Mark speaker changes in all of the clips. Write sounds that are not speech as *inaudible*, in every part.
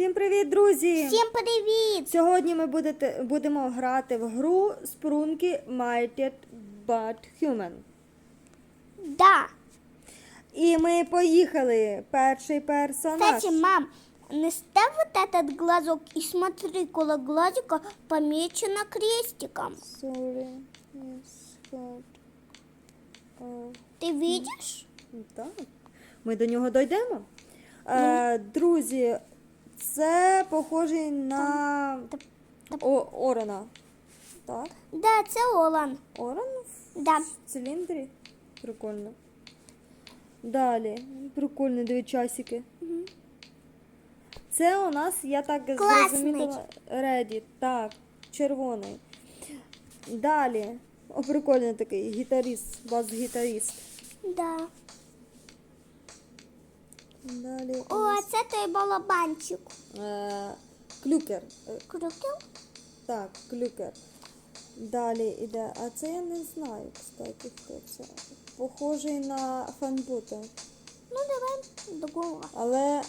Speaker 1: Всім привіт, друзі!
Speaker 2: Всім привіт!
Speaker 1: Сьогодні ми будете, будемо грати в гру Спрунки Mighty But Human.
Speaker 2: Да.
Speaker 1: І ми поїхали. Перший персонаж.
Speaker 2: Кстати, мам, не ставь вот этот глазок и смотри, коло глазика помечено крестиком.
Speaker 1: Sorry. Yes, God. Е,
Speaker 2: Ты видишь?
Speaker 1: Так. Ми до нього дійдемо. Е, друзі, це похожий на О, Орена. Так.
Speaker 2: Да, це Олан.
Speaker 1: Орен
Speaker 2: Да.
Speaker 1: в циліндрі. Прикольно. Далі. Прикольно, дві часики. Це у нас, я так
Speaker 2: Класний.
Speaker 1: зрозуміла, Реді. Так, червоний. Далі. О, прикольний такий гітаріст, бас-гітаріст.
Speaker 2: Да.
Speaker 1: Далі.
Speaker 2: О,
Speaker 1: нас,
Speaker 2: це той балабанчик.
Speaker 1: е, клюкер. Е,
Speaker 2: Крутив?
Speaker 1: Так, клюкер. Далі іде. А це я не знаю, кстати, хто це. Похожий на фанбута.
Speaker 2: Ну, давай другого.
Speaker 1: Але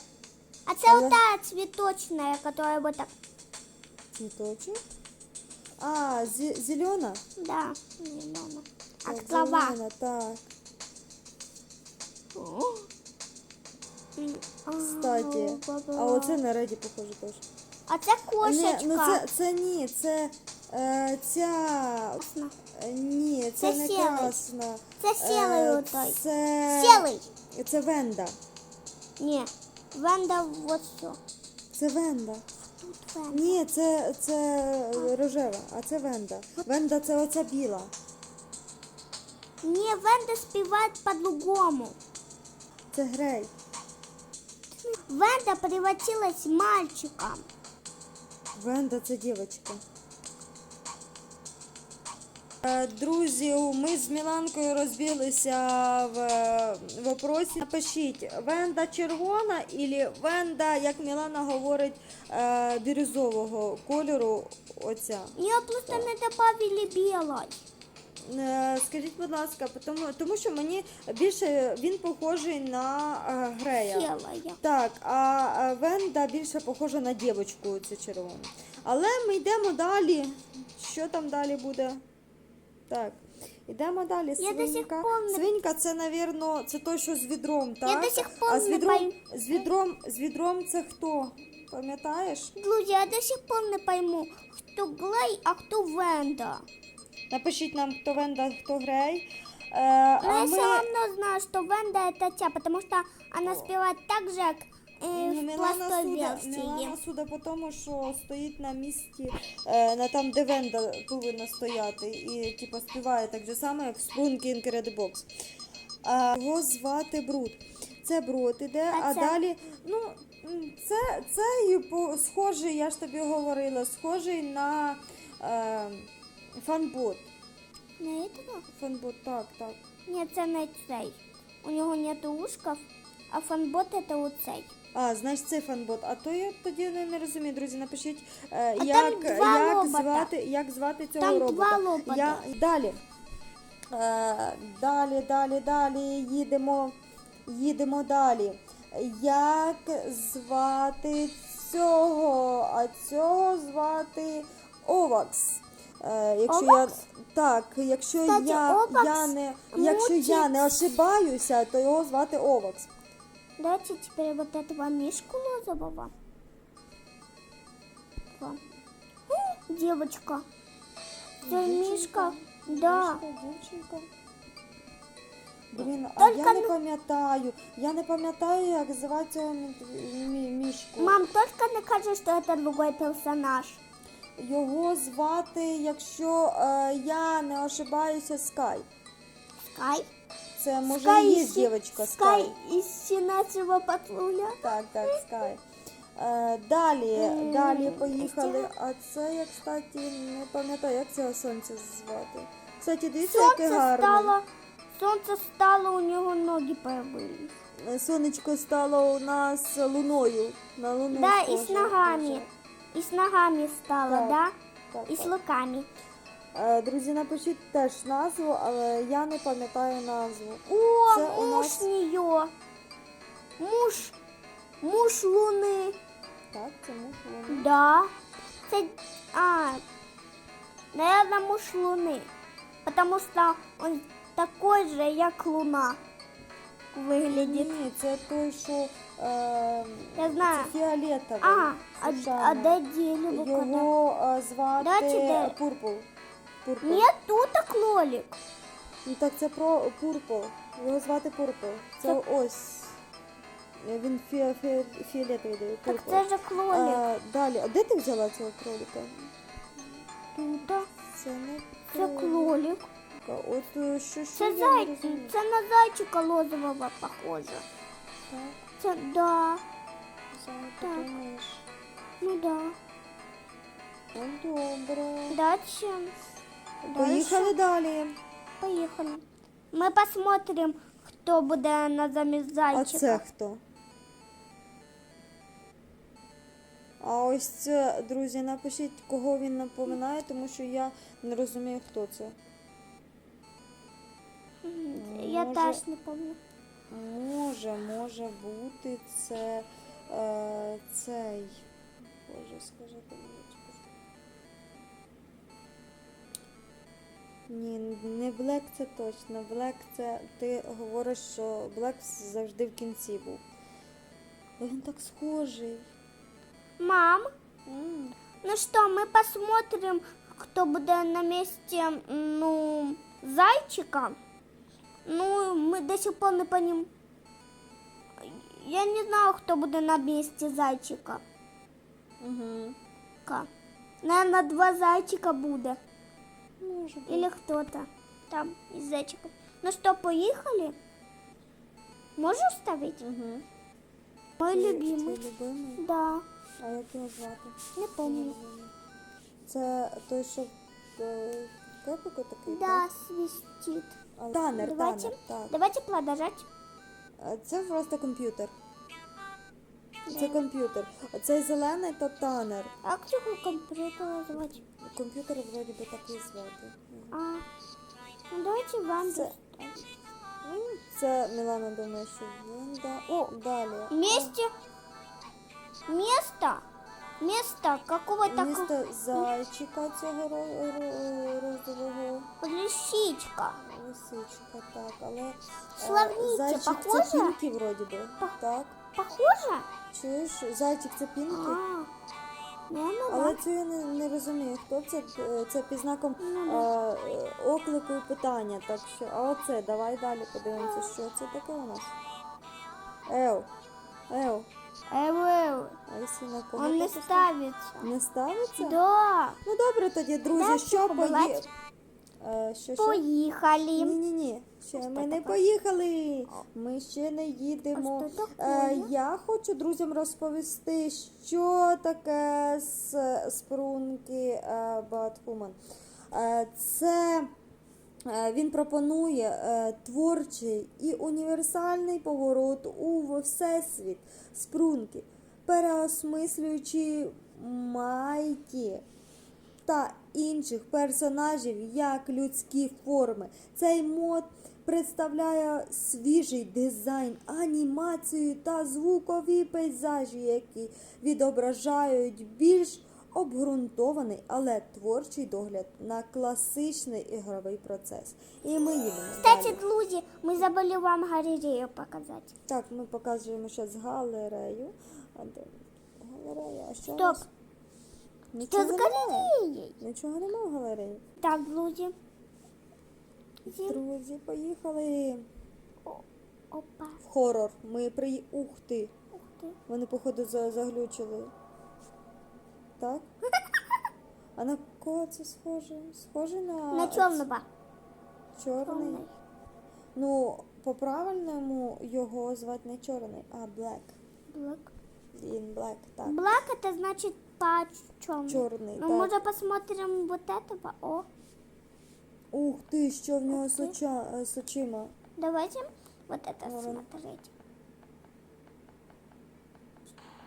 Speaker 2: А це
Speaker 1: Але-
Speaker 2: ота цветочная, которая вот так.
Speaker 1: цвіточок. А, зі- зелена?
Speaker 2: Да, зелена.
Speaker 1: Так,
Speaker 2: От
Speaker 1: зелена, так. Кстати. А оце на реді похоже теж.
Speaker 2: А це кошечка.
Speaker 1: ну це, це ні, це е, ця.
Speaker 2: Красна.
Speaker 1: е, Ні, це,
Speaker 2: Це
Speaker 1: не
Speaker 2: сілий.
Speaker 1: красна.
Speaker 2: Це сілий
Speaker 1: Е,
Speaker 2: отой.
Speaker 1: Це.
Speaker 2: Сілий.
Speaker 1: Це венда.
Speaker 2: Ні, Венда вот все.
Speaker 1: Це венда.
Speaker 2: Тут Венда.
Speaker 1: Ні, це, це рожева, а це венда. Венда це оця біла.
Speaker 2: Ні, Венда співає по-другому.
Speaker 1: Це грей.
Speaker 2: Венда превратилась мальчиком.
Speaker 1: Венда це дівчинка. Е, Друзі, ми з Міланкою розбилися в е, вопросі. Напишіть, Венда червона або Венда, як Мілана говорить, е, бірюзового кольору. Оця.
Speaker 2: Ее просто не добавили белой.
Speaker 1: Е, Скажіть, будь ласка, тому, тому що мені більше він похожий на е, Грея.
Speaker 2: Белая.
Speaker 1: Так, а Венда більше похожа на дівчинку цю червону. Але ми йдемо далі. Що там далі буде? Так, йдемо далі.
Speaker 2: Я
Speaker 1: Свинька. Свинька це, навірно, це той, що з відром, так?
Speaker 2: до сих пор
Speaker 1: а з відром, з відром, з відром це хто? Пам'ятаєш?
Speaker 2: Друзья, я до сих пор не пойму, кто Глей, а кто Венда.
Speaker 1: Напишіть нам, хто Венда, хто Грей. Е,
Speaker 2: Но
Speaker 1: а
Speaker 2: я
Speaker 1: ми...
Speaker 2: все равно знаю, что Венда это тя, потому что она спевает так же, э,
Speaker 1: Ну,
Speaker 2: в пластой.
Speaker 1: Мілана суда по тому, що стоїть на місці, е, на там, де Венда повинна стояти, і типу, співає так же само, як Spoon King Red Box. А, його звати Брут. Це Брут іде,
Speaker 2: А
Speaker 1: а,
Speaker 2: це?
Speaker 1: далі, ну, це, це схожий, я ж тобі говорила, схожий на е, фанбот.
Speaker 2: Не этого?
Speaker 1: Фанбот, так, так.
Speaker 2: Нет, це не цей. У нього нет ушков, а фанбот это у цей.
Speaker 1: А, значить, це фанбот. А то я тоді не, не розумію, друзі. Напишіть, е, як,
Speaker 2: два
Speaker 1: як,
Speaker 2: робота.
Speaker 1: звати, як звати цього
Speaker 2: Там
Speaker 1: робота.
Speaker 2: два робота.
Speaker 1: Я, далі. Е, далі, далі, далі. Їдемо. Їдемо далі. Як звати цього? А цього звати Овакс. Е, якщо я,
Speaker 2: Овакс?
Speaker 1: так, якщо
Speaker 2: Кстати,
Speaker 1: я,
Speaker 2: Овакс
Speaker 1: я не, якщо я
Speaker 2: мучить.
Speaker 1: не ошибаюся, то його звати Овакс.
Speaker 2: Давайте теперь вот этого мишку розового. Во. О, Девочка. Это мишка. Да.
Speaker 1: Дівчинка, дівчинка. Блін, а
Speaker 2: Тільки
Speaker 1: я не
Speaker 2: не-
Speaker 1: пам'ятаю. Я не пам'ятаю, як звати цього мі- мі- мішку.
Speaker 2: Мам, только не кажи, что это другой персонаж.
Speaker 1: Його звати, якщо е, я не ошибаюся, Скай.
Speaker 2: Скай.
Speaker 1: Це може
Speaker 2: Скай
Speaker 1: і є
Speaker 2: из-
Speaker 1: дівчинка
Speaker 2: Скай
Speaker 1: Скай.
Speaker 2: из щенячьего патруля.
Speaker 1: Так, так, Скай. Е, далі,
Speaker 2: М,
Speaker 1: далі поїхали. А це я, кстати, не пам'ятаю, як цього сонця звати. Кстати, дивіться, яке гарне.
Speaker 2: стало, солнце стало, у него ноги появились.
Speaker 1: Е, Сонечко стало у нас луною. На луну
Speaker 2: Да,
Speaker 1: схоже,
Speaker 2: с ногами.
Speaker 1: дуже.
Speaker 2: И с ногами стало,
Speaker 1: Так,
Speaker 2: да?
Speaker 1: Так,
Speaker 2: И с
Speaker 1: так.
Speaker 2: руками.
Speaker 1: Е, Друзі, напишіть теж назву, але я не пам'ятаю назву.
Speaker 2: О,
Speaker 1: Це у
Speaker 2: муж
Speaker 1: нас-
Speaker 2: нее. Муж. Муж Луны.
Speaker 1: Так, це мушлони.
Speaker 2: Да. Це, а, наверное, мушлуни. Потому что он такой же, як луна. Виглядить.
Speaker 1: Ні, це той, що е,
Speaker 2: Я знаю.
Speaker 1: це фіолетовий.
Speaker 2: А, а, а де дерево? когда?
Speaker 1: Його е, звати
Speaker 2: Давайте де?
Speaker 1: Пурпл. Пурпл.
Speaker 2: Нет, тут кролик.
Speaker 1: Ну так це про Пурпл. Його звати Пурпл. Це ось. Е, Він фі, фі, фіолетовий.
Speaker 2: Так
Speaker 1: Purple.
Speaker 2: це ж кролик.
Speaker 1: А, далі. А де ти взяла цього кролика?
Speaker 2: Тут.
Speaker 1: Це не
Speaker 2: Це кролик.
Speaker 1: От е, що, що
Speaker 2: Це
Speaker 1: я не
Speaker 2: зайчик.
Speaker 1: розумію.
Speaker 2: Це на зайчика лозового похоже.
Speaker 1: Так,
Speaker 2: Це да.
Speaker 1: Зай, ти
Speaker 2: Так.
Speaker 1: думаєш.
Speaker 2: Ну да.
Speaker 1: Ну добре.
Speaker 2: Дальше.
Speaker 1: Поїхали далі.
Speaker 2: Поехали. Мы посмотрим, кто буде на замість
Speaker 1: А
Speaker 2: зайчика.
Speaker 1: це хто? А ось це, друзі, напишіть, кого він напоминає, тому що я не розумію, хто це.
Speaker 2: Я
Speaker 1: Може-
Speaker 2: теж не пам'ятаю.
Speaker 1: Може, може бути це е, цей. Боже, скажи мені. Ні, не Блек це точно. Блек це ти говориш, що Блек завжди в кінці був. Але він так схожий.
Speaker 2: Мам,
Speaker 1: М,
Speaker 2: ну что, мы посмотрим, кто буде на месте, ну, зайчика. Ну, мы до сих пор не поним. Я не знаю, кто буде на месте зайчика.
Speaker 1: Угу.
Speaker 2: Ка. Наверное, два зайчика буде.
Speaker 1: Може бути.
Speaker 2: Или кто-то там из зайчиков. Ну что, поехали? Можешь ставить?
Speaker 1: Угу.
Speaker 2: Мой любимый.
Speaker 1: Твій любимий.
Speaker 2: Да,
Speaker 1: А як його звати?
Speaker 2: не помню.
Speaker 1: Це той, що кепику такий?
Speaker 2: Да,
Speaker 1: так? Танер,
Speaker 2: Давайте,
Speaker 1: танер, так.
Speaker 2: давайте продолжать.
Speaker 1: Це просто комп'ютер. Це комп'ютер. А цей зелений то танер.
Speaker 2: А как его компьютер назвать?
Speaker 1: Комп'ютер вроді би такий звати.
Speaker 2: А, ну давайте вам
Speaker 1: Це- Це Мілана думає, що він да. О, далі.
Speaker 2: Вместе место, место какого-то
Speaker 1: Місто зайчика цього ро- ро- розового
Speaker 2: лисичка.
Speaker 1: лисичка, так, але е,
Speaker 2: Сравните,
Speaker 1: зайчик
Speaker 2: похоже?
Speaker 1: це пінкі вроді би.
Speaker 2: Пох-
Speaker 1: Так.
Speaker 2: Похоже?
Speaker 1: Чуєш, зайчик це пінкі.
Speaker 2: А, наверное,
Speaker 1: Але
Speaker 2: да.
Speaker 1: це я не, не розумію, хто це. Е, Це під знаком
Speaker 2: Ну,
Speaker 1: е, е, оклику і питання. Так що, а оце, давай далі подивимося, що це таке у нас. Ев. Ев.
Speaker 2: Эу, эу.
Speaker 1: А якщо на кого
Speaker 2: Он не
Speaker 1: ти
Speaker 2: ставится.
Speaker 1: Не ставиться?
Speaker 2: Да.
Speaker 1: Ну добре тоді, друзі,
Speaker 2: Да,
Speaker 1: що пої... Е, що, що?
Speaker 2: Поехали.
Speaker 1: Ні, ні, ні. Ще
Speaker 2: що
Speaker 1: ми не
Speaker 2: таке?
Speaker 1: поїхали. Ми ще не їдемо.
Speaker 2: А що
Speaker 1: Е, я хочу друзям розповісти, що таке з спрунки е, Батхуман. Е, Це е, він пропонує е, творчий і універсальний поворот у всесвіт спрунки, переосмислюючи майті та інших персонажів як людські форми. Цей мод представляє свіжий дизайн, анімацію та звукові пейзажі, які відображають більш обґрунтований, але творчий догляд на класичний ігровий процес. І ми їдемо.
Speaker 2: Кстати,
Speaker 1: далі.
Speaker 2: друзі, мы забыли вам галерею показать.
Speaker 1: Так, ми показуємо зараз галерею. Галерея? А що? у
Speaker 2: Стоп.
Speaker 1: нас? Нічого
Speaker 2: с
Speaker 1: немає.
Speaker 2: галереей?
Speaker 1: Нічого немає в галереї.
Speaker 2: Так, друзі. Зі-
Speaker 1: Друзі, поїхали
Speaker 2: Опа.
Speaker 1: в хорор. Ми при... Ух ти!
Speaker 2: Ух ти.
Speaker 1: Вони, походу, за- заглючили. Так? *laughs* А на кого це схоже? Схоже на,
Speaker 2: На чорного.
Speaker 1: чорний.
Speaker 2: Чорний.
Speaker 1: Ну, по-правильному його звати не чорний, а black.
Speaker 2: Блэк.
Speaker 1: In black, так.
Speaker 2: Блэк это значит по чем?
Speaker 1: Чорний,
Speaker 2: Ну,
Speaker 1: так.
Speaker 2: может, посмотрим вот этого? О,
Speaker 1: Ух ти, що в нього
Speaker 2: Ух
Speaker 1: з,
Speaker 2: ти.
Speaker 1: оча, е, з очима.
Speaker 2: давайте вот это
Speaker 1: Ладно.
Speaker 2: смотреть.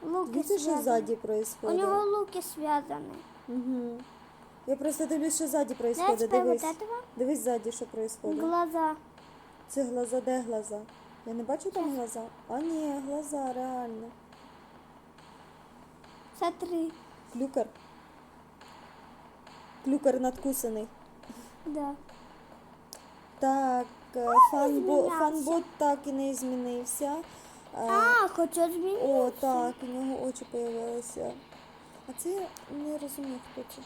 Speaker 2: Луки
Speaker 1: Дивіться, що
Speaker 2: связаны.
Speaker 1: ззаді
Speaker 2: У
Speaker 1: происходит.
Speaker 2: него луки связаны.
Speaker 1: Угу. Я просто дивлюсь, що ззаді
Speaker 2: Давайте
Speaker 1: происходит.
Speaker 2: теперь вот
Speaker 1: Дивись.
Speaker 2: этого.
Speaker 1: Дивись ззаді, що происходит.
Speaker 2: Глаза.
Speaker 1: Це глаза, де глаза? Я не бачу там глаза. А ні, глаза, реально.
Speaker 2: Смотри.
Speaker 1: Клюкер. Клюкер надкусаний.
Speaker 2: Да.
Speaker 1: Так, е, фанбо,
Speaker 2: змінявся.
Speaker 1: фанбот так і не змінився.
Speaker 2: А, хоча змінився.
Speaker 1: О, так, у нього очі появилися. А це я не розумію, хто це.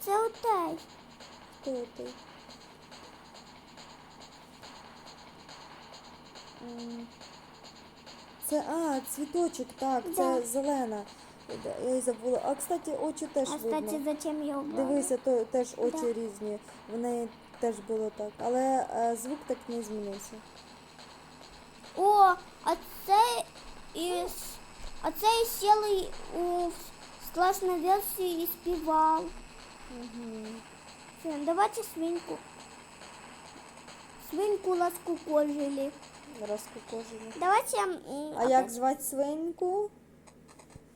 Speaker 2: Це отей.
Speaker 1: Хто? М, Це, а, цвіточок, так, це
Speaker 2: Да.
Speaker 1: зелена. Я її забула. А, кстати, очі теж
Speaker 2: А,
Speaker 1: видно.
Speaker 2: кстати, зачем я убрала?
Speaker 1: Дивися, то теж очі
Speaker 2: Да.
Speaker 1: різні. В неї теж було так. Але е, звук так не змінився.
Speaker 2: О, а це із... А це із сіли у класній версії і співав.
Speaker 1: Угу.
Speaker 2: Все, давайте свинку. Свинку ласку кожили.
Speaker 1: Розкукожені.
Speaker 2: Давайте... м,
Speaker 1: А як звати свинку?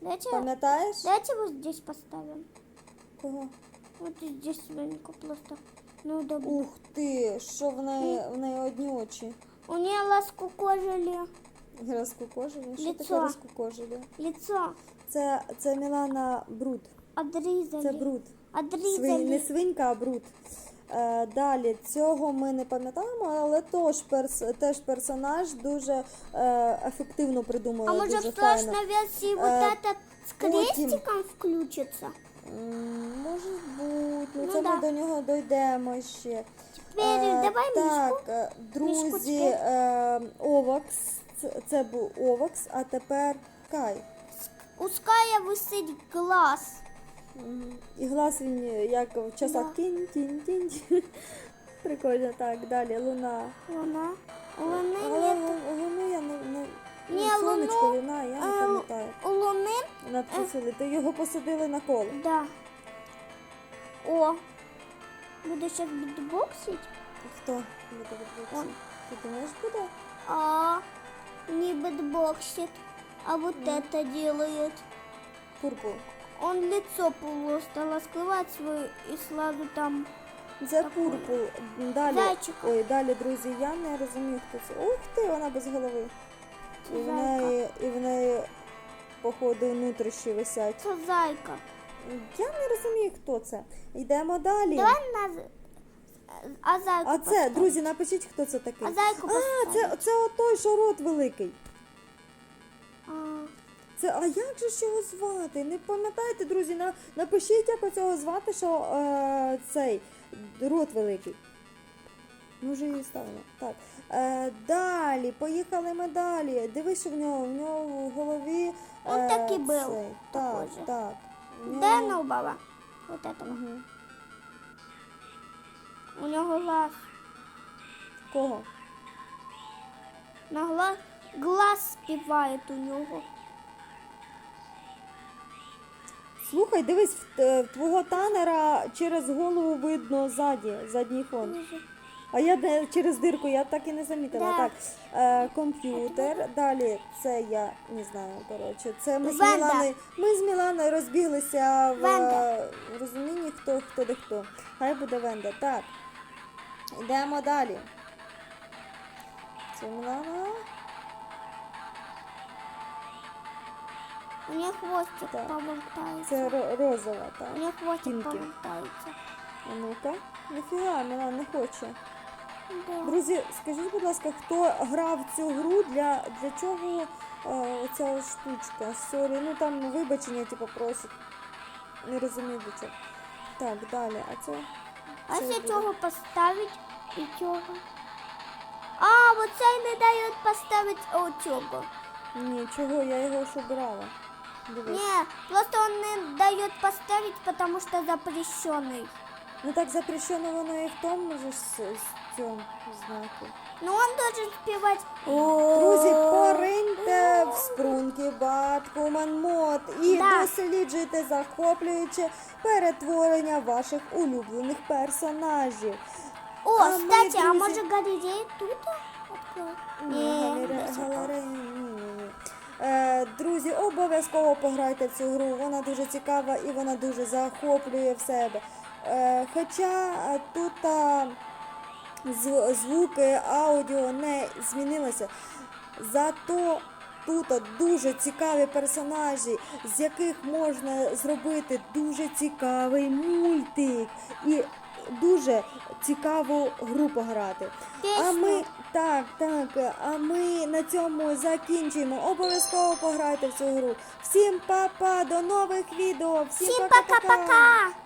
Speaker 2: Давайте,
Speaker 1: Пам'ятаєш?
Speaker 2: давайте вот здесь поставим.
Speaker 1: Кого?
Speaker 2: Вот здесь свинку просто. Ну, добре.
Speaker 1: Ух ти, що в неї, в неї одні очі.
Speaker 2: У нее ласку кожили.
Speaker 1: Розкукожені? Що таке
Speaker 2: Лицо.
Speaker 1: розкукожені?
Speaker 2: Лицо
Speaker 1: Це, це Мілана бруд.
Speaker 2: отрезали.
Speaker 1: Це бруд. Свин, не свинька, а бруд. Е, далі, цього ми не пам'ятаємо, але тож перс, теж персонаж дуже е, ефективно придумали.
Speaker 2: А может
Speaker 1: дуже
Speaker 2: в
Speaker 1: файно.
Speaker 2: страшной версии вот
Speaker 1: Э,
Speaker 2: этот с крестиком включится?
Speaker 1: М, Може бути, ну,
Speaker 2: Ну
Speaker 1: це
Speaker 2: да.
Speaker 1: ми до нього дойдемо ще.
Speaker 2: Теперь давай
Speaker 1: Е, так, е, друзі, е, Овакс, це, це був Овакс, а тепер Кай.
Speaker 2: У Ская висить глаз.
Speaker 1: Мгм. І глас він е, як в часах
Speaker 2: Да.
Speaker 1: тінь, тінь, тінь. *laughs* Прикольно, так, далі, луна.
Speaker 2: Луна. Луни
Speaker 1: Але лу- луну я не, не
Speaker 2: Ні,
Speaker 1: ну, сонечко,
Speaker 2: луну,
Speaker 1: луна, я не
Speaker 2: е,
Speaker 1: пам'ятаю.
Speaker 2: У Луни,
Speaker 1: Надписали, то його посадили на коло.
Speaker 2: да. О, буду сейчас битбоксить.
Speaker 1: Хто буде відбуватися?
Speaker 2: Он.
Speaker 1: Ти думаєш, буде?
Speaker 2: А, не битбоксит, а вот это делает.
Speaker 1: Пурпур.
Speaker 2: Он лицо просто раскрывает свое и сразу там
Speaker 1: Це
Speaker 2: Такий.
Speaker 1: пурпул. Далі,
Speaker 2: Зайчик.
Speaker 1: ой, далі, друзі, я не розумію, хто це. Ух ти, вона без голови. І в
Speaker 2: Зайка.
Speaker 1: неї, і в неї, походу, внутрішні висять.
Speaker 2: Это зайка.
Speaker 1: Я не розумію, хто це. Йдемо далі.
Speaker 2: Давай на... А зайку
Speaker 1: А це, друзі, напишіть, хто це такий.
Speaker 2: А зайку
Speaker 1: А, це, це отой, що рот великий.
Speaker 2: А,
Speaker 1: Це, а як же ж його звати? Не пам'ятаєте, друзі, на, напишіть, як оцього звати, що е, цей рот великий. Ми вже її ставимо. Так. Е, далі, поїхали ми далі. Дивись, що в нього, в нього в голові.
Speaker 2: Он
Speaker 1: е,
Speaker 2: так і був.
Speaker 1: Так,
Speaker 2: такой
Speaker 1: так. Нього-
Speaker 2: на. Вот этого.
Speaker 1: Мгм.
Speaker 2: У него глаз.
Speaker 1: Кого?
Speaker 2: На глаз, глаз співає у нього.
Speaker 1: Слухай, дивись, в твого танера через голову видно ззаді, задній фон. А я де через дирку, я так і не замітила.
Speaker 2: Да.
Speaker 1: Так, е, комп'ютер. Далі це я не знаю. Коротше, це ми з
Speaker 2: Венда.
Speaker 1: Міланою. Ми з Міланою розбіглися в
Speaker 2: Венда.
Speaker 1: е, розумінні, хто хто де хто. Хай буде Венда. Так. Йдемо далі. Це Мілана.
Speaker 2: У нее хвостик
Speaker 1: Так.
Speaker 2: повертається.
Speaker 1: Це ро- розова, так.
Speaker 2: У нее хвостик
Speaker 1: Тінки.
Speaker 2: повертається.
Speaker 1: А ну-ка. Ніфіга, Мілана не хоче.
Speaker 2: Да.
Speaker 1: Друзі, скажіть, будь ласка, хто грав цю гру, для, для чого е, оця штучка? Сорі, ну там вибачення, типу, просять. Не розумію для чого. Так, далі, а це.
Speaker 2: А
Speaker 1: це
Speaker 2: цього поставити і цього? А, вот цей не дають поставити оцього.
Speaker 1: Ні, чого, я його ж обирала. Дивись.
Speaker 2: Не, просто он не дает поставить, потому что запрещенный.
Speaker 1: Ну так запрещено воно і в тому з цьому знаку.
Speaker 2: Но он должен спевать.
Speaker 1: Друзі, пориньте в спрунки Баткуман мод і
Speaker 2: Да.
Speaker 1: досліджуйте захоплююче перетворення ваших улюблених персонажів.
Speaker 2: О,
Speaker 1: А ми,
Speaker 2: кстати, а
Speaker 1: друзі-
Speaker 2: может галерея тут?
Speaker 1: Ні, галере- галереї ні, ні, ні. Е, друзі, обов'язково пограйте в цю гру. Вона дуже цікава і вона дуже захоплює в себе. Е, хоча е, тут а, звуки, аудіо не змінилося. Зато тут дуже цікаві персонажі, з яких можна зробити дуже цікавий мультик і дуже цікаву гру пограти. А ми так, так. А ми на цьому закінчуємо. Обов'язково пограйте в цю гру. Всім па-па, до нових відео. Всім
Speaker 2: пока-пока!